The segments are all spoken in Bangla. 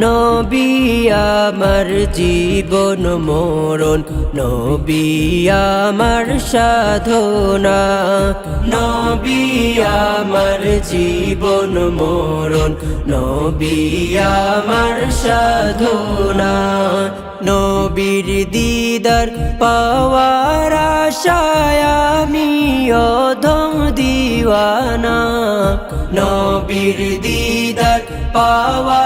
নবী আমার জীবন মরণ, নবী আমার সাধনা, নবী আমার জীবন মরণ, নবী আমার সাধনা। নবীর দিদার পাওয়ার আশায় আমি অধম দিওয়ানা। নবীর দিদার পাওয়ার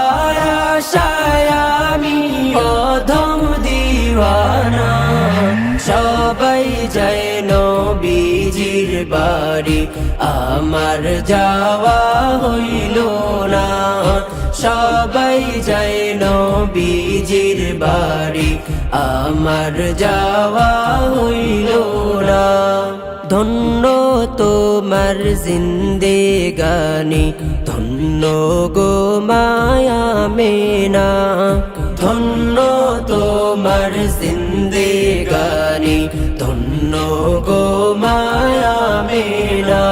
সবাই বাড়ি, আমার যাওয়া হইল না। সবাই যায় নবীজির বাড়ি, আমার যাওয়া হইল না। ধন্য তোমার জিন্দেগানি ধন্য গো মায়া মেনা। ধন্য তোমার জিন্দেগানি ধন্য গো মায়া মেনা।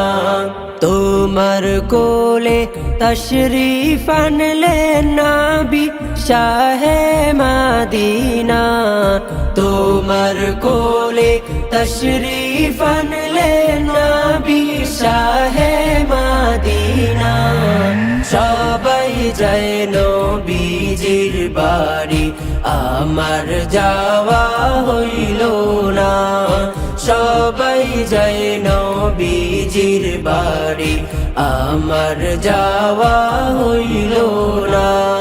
তোমার কোলে তশরিফ আনলে নাবি শাহে মাদিনা। তোমার কোলে তশরিফ আনলে নাবি শাহে মাদিনা সবাই যায় নবীজির বাড়ি আমার যাওয়া হইল না সবাই যায় নবীজির বাড়ি আমার যাওয়া হইল না